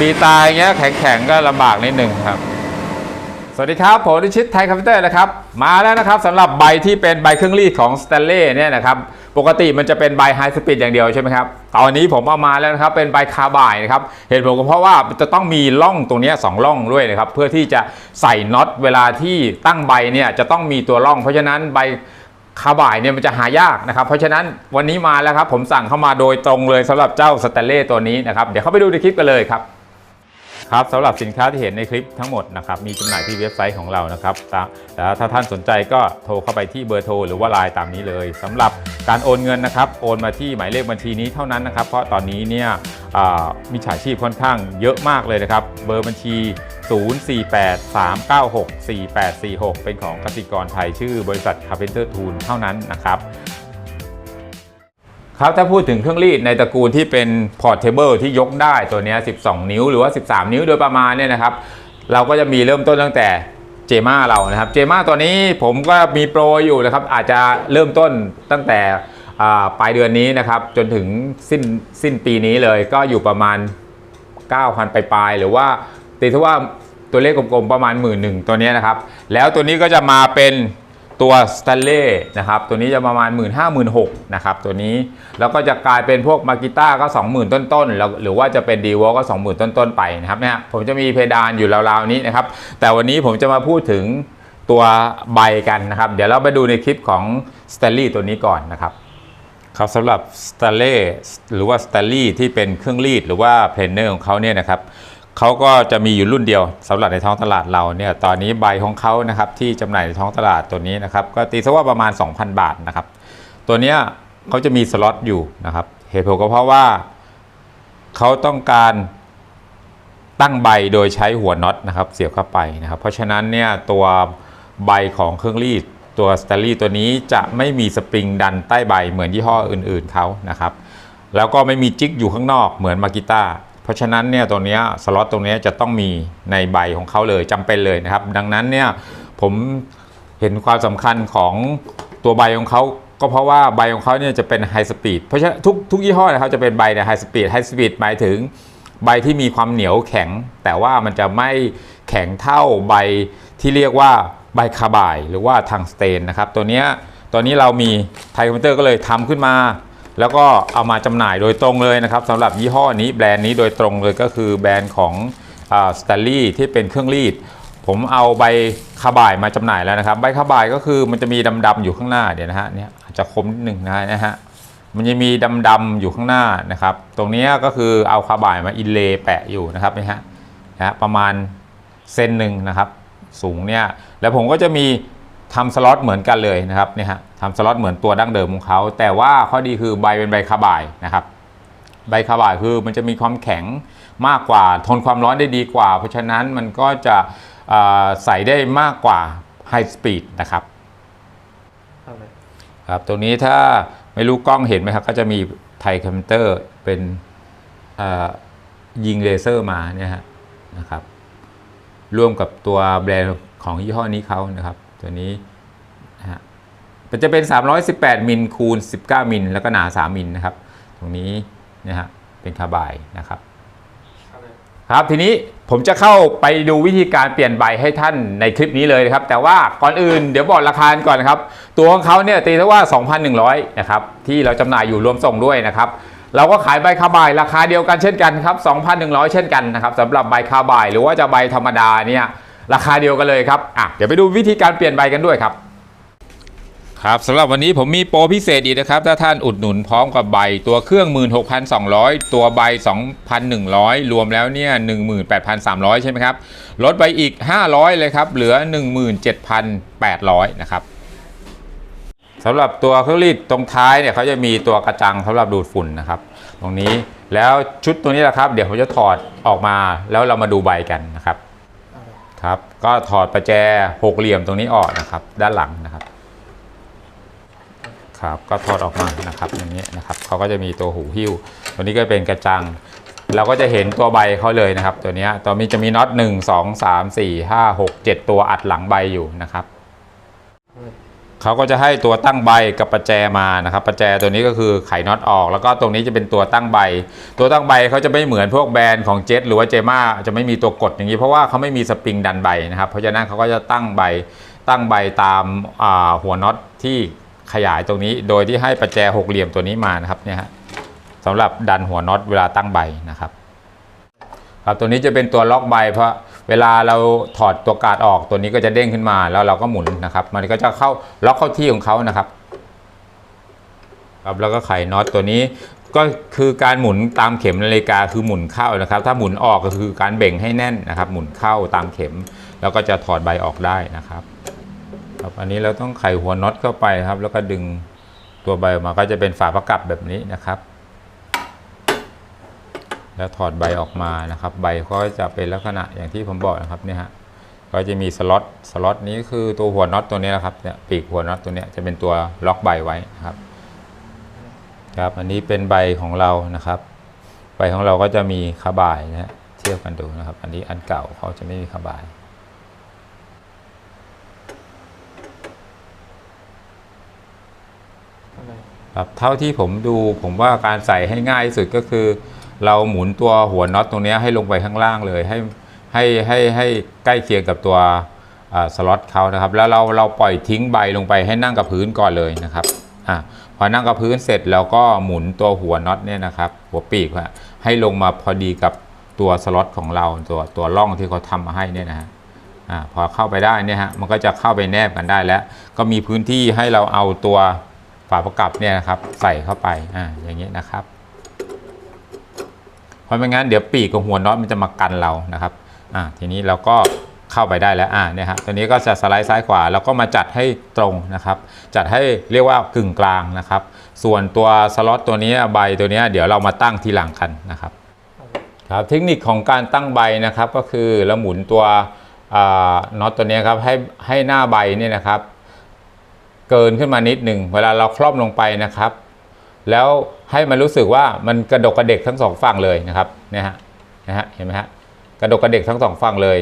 บีตายอย่างเงี้ยแข็งๆก็ลำบากนิดหนึ่งครับ สวัสดีครับ ผมดิชิตไทยคอมพิวเตอร์นะครับ มาแล้วนะครับสำหรับใบที่เป็นใบเครื่องรีดของ s t a n l e y เนี่ยนะครับปกติมันจะเป็นใบไฮสปีดอย่างเดียวใช่ไหมครับตอนนี้ผมเอามาแล้วนะครับเป็นใบคาร์บายนะครับเหตุผลก็เพราะว่าจะต้องมีร่องตรงนี้สองร่องด้วยนะครับเพื่อที่จะใส่น็อตเวลาที่ตั้งใบเนี่ยจะต้องมีตัวร่อง เพราะฉะนั้นใบคาร์บายเนี่ยมันจะหายากนะครับเพราะฉะนั้นวันนี้มาแล้วครับผมสั่งเข้ามาโดยตรงเลยสำหรับเจ้า s t a n l e y ตัวนี้นะครับเดี๋ยวเข้าไปดูในคลิปกันเลยครับ ครับสำหรับสินค้าที่เห็นในคลิปทั้งหมดนะครับมีจำหน่ายที่เว็บไซต์ของเรานะครับตามแต่ถ้าท่านสนใจก็โทรเข้าไปที่เบอร์โทรหรือว่าไลน์ตามนี้เลยสำหรับการโอนเงินนะครับโอนมาที่หมายเลขบัญชีนี้เท่านั้นนะครับ เพราะตอนนี้เนี่ยมีฉาชีพค่อนข้างเยอะมากเลยนะครับ เบอร์บัญชี 0483964846 เป็นของกสิกรไทยชื่อบริษัท Carpenter Tool เท่านั้นนะครับ ครับถ้าพูดถึงเครื่องรีดในตระกูลที่เป็น portable ที่ยกได้ตัวนี้ 12 นิ้วหรือว่า 13 นิ้วโดยประมาณเนี่ยนะครับ เราก็จะมีเริ่มต้นตั้งแต่เจม่าเรานะครับเจม่าตัวนี้ผมก็มีโปรอยู่นะครับ อาจจะเริ่มต้นตั้งแต่ปลายเดือนนี้นะครับ จนถึงสิ้นสิ้นปีนี้เลยก็อยู่ประมาณ 9,000ปลายๆหรือว่าตีถ้าว่าตัวเลขกลมๆประมาณ 1 1ื่นตัวนี้นะครับ แล้วตัวนี้ก็จะมาเป็น ตัวสแตนเล่นะครับตัวนี้จะประมาณ 1 5 0 0 0 1 6 0นะครับตัวนี้แล้วก็จะกลายเป็นพวกมากิต้าก็ 20,000 ต้นๆแล้วหรือว่าจะเป็นดีวอก็ 20,000 ต้นๆไปนะครับเนี่ยผมจะมีเพดานอยู่ราวๆนี้นะครับแต่วันนี้ผมจะมาพูดถึงตัวใบกันนะครับ เดี๋ยวเราไปดูในคลิปของสแตนลี่ตัวนี้ก่อนนะครับครับสำหรับ s t a n l e y หรือว่า s t a n l e y ที่เป็นเครื่องรีดหรือว่าเพลนเนอร์ของเขาเนี่ยนะครับ เขาก็จะมีอยู่รุ่นเดียวสำหรับในท้องตลาดเราเนี่ยตอนนี้ใบของเขานะครับที่จำหน่ายในท้องตลาดตัวนี้นะครับก็ตีซะว่าประมาณ 2,000 บาทนะครับตัวเนี้ยเขาจะมีสล็อตอยู่นะครับเหตุผลก็เพราะว่าเขาต้องการตั้งใบโดยใช้หัวน็อตนะครับเสียบเข้าไปนะครับ เพราะฉะนั้นเนี่ยตัวใบของเครื่องรีดตัวส t ต n ลี่ตัวนี้จะไม่มีสปริงดันใต้ใบเหมือนยี่ห้ออื่นๆเขานะครับ แล้วก็ไม่มีจิกอยู่ข้างนอกเหมือนมากิต้า เพราะฉะนั้นเนี่ยตัวเนี้ยสล็อตตรงนี้จะต้องมีในใบของเขาเลยจำเป็นเลยนะครับ ดังนั้นเนี่ยผมเห็นความสำคัญของตัวใบของเขาก็เพราะว่าใบของเขาเนี่ยจะเป็นไฮสปีดเพราะฉะนั้นทุกทุกยี่ห้อนะครับจะเป็นใบในไฮสปีดไฮสปีดหมายถึงใบที่มีความเหนียวแข็ง แต่ว่ามันจะไม่แข็งเท่าใบที่เรียกว่าใบคาร์บายหรือว่าทางสเตนนะครับ ตัวนี้ตัวนี้เรามีไทคอมพิวเตอร์ก็เลยทำขึ้นมา แล้วก็เอามาจำหน่ายโดยตรงเลยนะครับสำหรับยี่ห้อนี้แบรนด์นี้โดยตรงเลยก็คือแบรนด์ของสแตนลี่ที่เป็นเครื่องรีด ผมเอาใบคาบายมาจำหน่ายแล้วนะครับ ใบคาบายก็คือมันจะมีดำๆอยู่ข้างหน้าเดี๋ยวนะฮะเนี่ยอาจจะคมนิดหนึ่งนะฮะมันจะมีดำๆอยู่ข้างหน้านะครับ ตรงนี้ก็คือเอาคาบายมาอินเลย์แปะอยู่นะครับนี่ฮะนะฮะประมาณเซนหนึ่งนะครับสูงเนี่ยแล้วผมก็จะมี ทำสล็อตเหมือนกันเลยนะครับเนี่ยฮะทำสล็อตเหมือนตัวดั้งเดิมของเขาแต่ว่าข้อดีคือใบเป็นใบคาบายนะครับ ใบคาบายคือมันจะมีความแข็งมากกว่า ทนความร้อนได้ดีกว่า เพราะฉะนั้นมันก็จะเอ่อใส่ได้มากกว่าไฮสปีดนะครับครับตรงนี้ถ้าไม่รู้กล้องเห็นไหมครับ ก็จะมีไทคอมพิวเตอร์เป็นเอ่อยิงเลเซอร์มาเนี่ยฮะนะครับร่วมกับตัวแบรนด์ของยี่ห้อนี้เขานะครับ ตัวนี้นะฮะมันจะเป็น 318มิลคูณ19มิลแล้วก็หนา 3มิลนะครับ ตรงนี้นะฮะเป็นคาบายนะครับ ครับทีนี้ผมจะเข้าไปดูวิธีการเปลี่ยนใบให้ท่านในคลิปนี้เลยนะครับ แต่ว่าก่อนอื่นเดี๋ยวบอกราคาก่อนนะครับ ตัวของเขาเนี่ยตีเท่าว่า 2,100 นะครับ ที่เราจำหน่ายอยู่รวมส่งด้วยนะครับเราก็ขายใบคาบายราคาเดียวกันเช่นกันครับ 2,100 เช่นกันนะครับสำหรับใบคาบายหรือว่าจะใบธรรมดาเนี่ย ราคาเดียวกันเลยครับอะเดี๋ยวไปดูวิธีการเปลี่ยนใบกันด้วยครับครับสำหรับวันนี้ผมมีโปรพิเศษอีกนะครับ ถ้าท่านอุดหนุนพร้อมกับใบตัวเครื่อง 16,200 ตัวใบ 2,100 รวมแล้วเนี่ย 18,300 ใช่ไหมครับ ลดไปอีก 500 เลยครับ เหลือ 17,800 นะครับสำหรับตัวเครื่องรีดตรงท้ายเนี่ยเขาจะมีตัวกระจังสำหรับดูดฝุ่นนะครับ ตรงนี้แล้วชุดตัวนี้แหละครับ เดี๋ยวผมจะถอดออกมาแล้วเรามาดูใบกันนะครับ ครับ ก็ถอดประแจหกเหลี่ยมตรงนี้ออกนะครับ ด้านหลังนะครับ ครับ ก็ถอดออกมานะครับอย่างนี้นะครับเขาก็จะมีตัวหูหิ้ว ตัวนี้ก็เป็นกระจัง เราก็จะเห็นตัวใบเขาเลยนะครับ ตัวนี้ตัวนี้จะมีน็อต1 2 3 4 5 6 7ตัวอัดหลังใบอยู่นะครับ เขาก็จะให้ตัวตั้งใบกับประแจมานะครับประแจตัวนี้ก็คือไขน็อตออก แล้วก็ตรงนี้จะเป็นตัวตั้งใบ ตัวตั้งใบเขาจะไม่เหมือนพวกแบรนด์ของเจ็ตหรือว่าเจม่าจะไม่มีตัวกดอย่างนี้เพราะว่าเขาไม่มีสปริงดันใบนะครับ เพราะฉะนั้นเขาก็จะตั้งใบตั้งใบตามาหัวน็อตที่ขยายตรงนี้ โดยที่ให้ประแจหกเหลี่ยมตัวนี้มานะครับเนี่ยฮะสำหรับดันหัวน็อตเวลาตั้งใบนะครับครับตัวนี้จะเป็นตัวล็อกใบเพราะ เวลาเราถอดตัวการ์ดออกตัวนี้ก็จะเด้งขึ้นมาแล้วเราก็หมุนนะครับ มันก็จะเข้าล็อกเข้าที่ของเขานะครับครับแล้วก็ไขน็อตตัวนี้ก็คือการหมุนตามเข็มนาฬิกาคือหมุนเข้านะครับ ถ้าหมุนออกก็คือการเบ่งให้แน่นนะครับ หมุนเข้าตามเข็ม แล้วก็จะถอดใบออกได้นะครับครับอันนี้เราต้องไขหัวน็อตเข้าไปครับ แล้วก็ดึงตัวใบออกมาก็จะเป็นฝาประกับแบบนี้นะครับ แล้วถอดใบออกมานะครับ ใบก็จะเป็นลักษณะอย่างที่ผมบอกนะครับเนี่ยฮะก็จะมีสล็อตสล็อตนี้คือตัวหัวน็อตตัวนี้นะครับเนี่ยปีกหัวน็อตตัวเนี้ยจะเป็นตัวล็อกใบไว้นะครับครับอันนี้เป็นใบของเรานะครับ ใบของเราก็จะมีขบายนะฮะเทียบกันดูนะครับ อันนี้อันเก่าเขาจะไม่มีขบายครับเท่าที่ผมดูผมว่าการใส่ให้ง่ายที่สุดก็คือ เราหมุนตัวหัวน็อตตรงนี้ให้ลงไปข้างล่างเลยให้ให้ให้ให้ใกล้เคียงกับตัวสล็อตเขานะครับ แล้วเราเราปล่อยทิ้งใบลงไปให้นั่งกับพื้นก่อนเลยนะครับอะพอนั่งกับพื้นเสร็จเราก็หมุนตัวหัวน็อตเนี่ยนะครับ หัวปีกให้ลงมาพอดีกับตัวสล็อตของเราตัวตัวร่องที่เขาทำมาให้เนี่ยนะฮะอ่าพอเข้าไปได้เนี่ยฮะมันก็จะเข้าไปแนบกันได้แล้ว ก็มีพื้นที่ให้เราเอาตัวฝาประกับเนี่ยนะครับใส่เข้าไปอ่าอย่างนี้นะครับ เพราะไม่งั้นเดี๋ยวปีกกับหัวน็อตมันจะมากันเรานะครับอ่าทีนี้เราก็เข้าไปได้แล้วอ่าเนี่ยฮะตัวนี้ก็จะสไลด์ซ้ายขวาแล้วก็มาจัดให้ตรงนะครับ จัดให้เรียกว่ากึ่งกลางนะครับ ส่วนตัวสล็อตตัวนี้ใบตัวนี้เดี๋ยวเรามาตั้งทีหลังกันนะครับครับเทคนิคของการตั้งใบนะครับก็คือเราหมุนตัวน็อตตัวนี้ครับให้ให้หน้าใบเนี่ยนะครับ เกินขึ้นมานิดหนึ่งเวลาเราครอบลงไปนะครับ แล้วให้มันรู้สึกว่ามันกระดกกระเดกทั้งสองฝั่งเลยนะครับเนี่ยฮะนะฮะเห็นไหมฮะกระดกกระเดกทั้งสองฝั่งเลย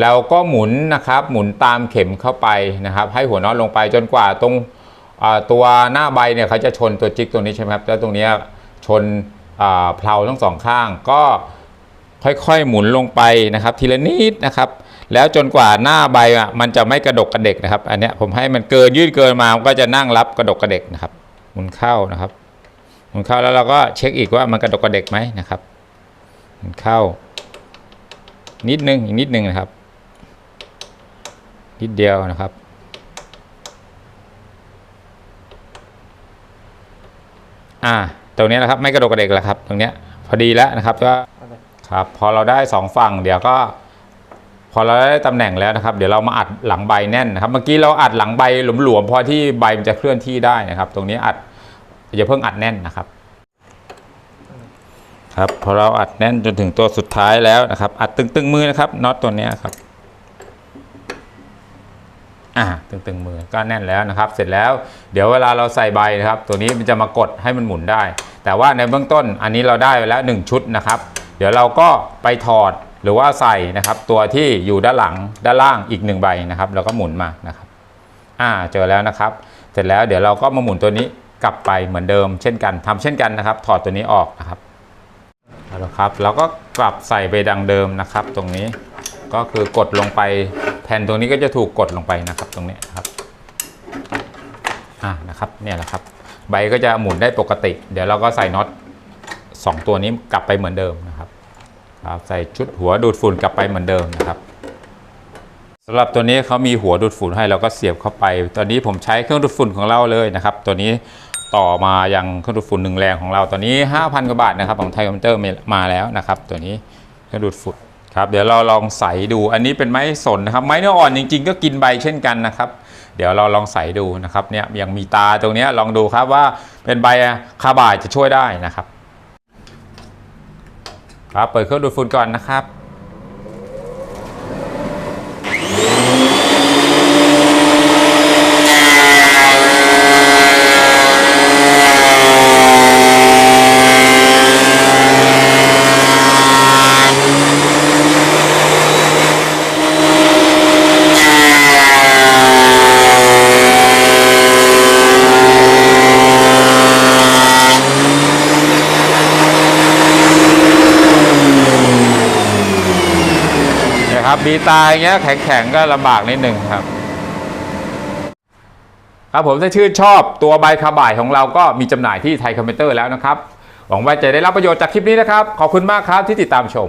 แล้วก็หมุนนะครับหมุนตามเข็มเข้าไปนะครับ ให้หัวน็อตลงไปจนกว่าตรงตัวหน้าใบเนี่ยเขาจะชนตัวจิ๊กตรงนี้ใช่ไหมครับแล้วตรงนี้ชนเพลาทั้งสองข้าง ก็ค่อยๆหมุนลงไปนะครับ ทีละนิดนะครับ แล้วจนกว่าหน้าใบอะมันจะไม่กระดกกระเดกนะครับ อันเนี้ยผมให้มันเกินยืดเกินมามันก็จะนั่งรับกระดกกระเดกนะครับ หมุนเข้านะครับ มุนเข้าแล้วเราก็เช็คอีกว่ามันกระดกกระเดกไหมนะครับหมุนเข้า นิดนึงอีกนิดนึงนะครับ นิดเดียวนะครับอ่าตรงนี้นะครับไม่กระดกกระเดกแล้วครับ ตรงเนี้ยพอดีแล้วนะครับก็ครับพอเราได้สองฝั่งเดี๋ยวก็ พอเราได้ตำแหน่งแล้วนะครับ เดี๋ยวเรามาอัดหลังใบแน่นนะครับ เมื่อกี้เราอัดหลังใบหลวมๆพอที่ใบมันจะเคลื่อนที่ได้นะครับ ตรงนี้อัด อย่าเพิ่งอัดแน่นนะครับ ครับพอเราอัดแน่นจนถึงตัวสุดท้ายแล้วนะครับ อัดตึงๆมือนะครับน็อตตัวนี้ครับอ่าตึงๆมือก็แน่นแล้วนะครับ เสร็จแล้วเดี๋ยวเวลาเราใส่ใบนะครับ ตัวนี้มันจะมากดให้มันหมุนได้ แต่ว่าในเบื้องต้นอันนี้เราได้ไปแล้ว 1 ชุดนะครับ เดี๋ยวเราก็ไปถอดหรือว่าใส่นะครับตัวที่อยู่ด้านหลังด้านล่างอีกหนึ่งใบนะครับแล้วก็หมุนมานะครับ อ่าเจอแล้วนะครับ เสร็จแล้วเดี๋ยวเราก็มาหมุนตัวนี้ กลับไปเหมือนเดิมเช่นกันทำเช่นกันนะครับ ถอดตัวนี้ออกนะครับเอาละครับเราก็กลับใส่ไปดังเดิมนะครับ ตรงนี้ก็คือกดลงไปแผ่นตรงนี้ก็จะถูกกดลงไปนะครับตรงนี้นครับอ่านะครับเนี่ยแหละครับ ใบก็จะหมุนได้ปกติ เดี๋ยวเราก็ใส่น็อตสองตัวนี้กลับไปเหมือนเดิมนะครับครับใส่ชุดหัวดูดฝุ่นกลับไปเหมือนเดิมนะครับ สำหรับตัวนี้เขามีหัวดูดฝุ่นให้เราก็เสียบเข้าไป ตอนนี้ผมใช้เครื่องดูดฝุ่นของเราเลยนะครับ ตัวนี้ต่อมายังเครื่องดูดฝุ่นหนึ่งแรงของเราตอนนี้ 5,000กว่าบาทนะครับของไทยคอมพิวเตอร์มาแล้วนะครับ ตัวนี้เครื่องดูดฝุ่นครับเดี๋ยวเราลองใส่ดูอันนี้เป็นไม้สนนะครับ ไม้เนื้ออ่อนจริง ๆ ก็กินใบเช่นกันนะครับ เดี๋ยวเราลองใส่ดูนะครับเนี่ยยังมีตาตรงนี้ลองดูครับว่าเป็นใบคาบายจะช่วยได้นะครับ ครับเปิดเครื่องดูดฝุ่นก่อนนะครับ ครับบีตายเงี้ยแข็งๆก็ลำบากนิดหนึ่งครับ ครับผมถ้าชื่นชอบตัวใบคาบ่ายของเราก็มีจำหน่ายที่ไทยคอมพิวเตอร์แล้วนะครับ หวังว่าจะได้รับประโยชน์จากคลิปนี้นะครับ ขอบคุณมากครับที่ติดตามชม